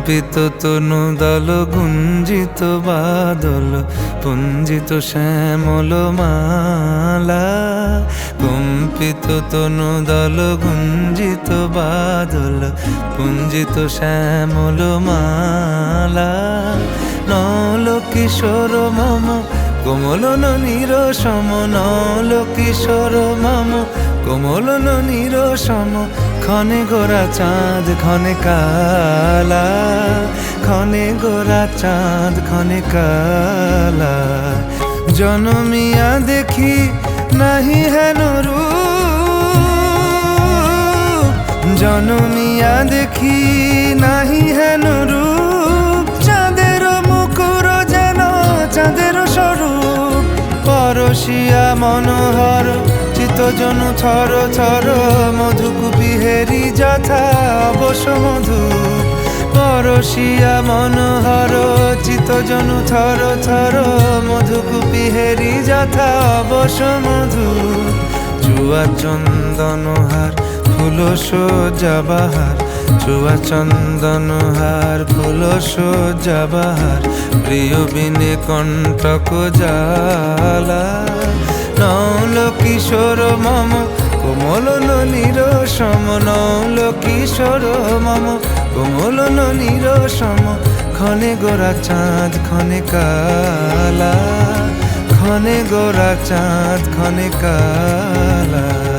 কম্পিত তনু দল, গুঞ্জিত বাদল, পুঞ্জিত শ্যামল মালা। কম্পিত তনু দল, গুঞ্জিত বাদল, পুঞ্জিত শ্যামল মালা। নল কিশোর মম, কোমল নীর সম, নল কিশোর মম কোমল নীর সম, ক্ষণে গোরা চাঁদ, ক্ষণে কালা। ক্ষণে গোরা চাঁদ, ক্ষণে কালা। জনমিয়া দেখি নাহি হেন রূপ। জনমিয়া দেখি নাহি হেন পরশিয়া মনোহর চিতজনু থর থর মধুকুপি হেরি যথা অবশ মধু। পরশিয়া মনোহর চিতজনু থর থর মধুকুপি হেরি যথা অবশ মধু। চুয়া চন্দনহার ফুল সোজাবাহার চুয়া চন্দনহার ফুল সোজাবাহার প্রিয় বিনে কণ্টক জালা নৌল কিশোর মম, কোমল নীর সম, নৌল কিশোর মম, কোমল নীর সম ক্ষণে গোরা চাঁদ ক্ষণে কালা ক্ষণে গোরা চাঁদ ক্ষণে কালা।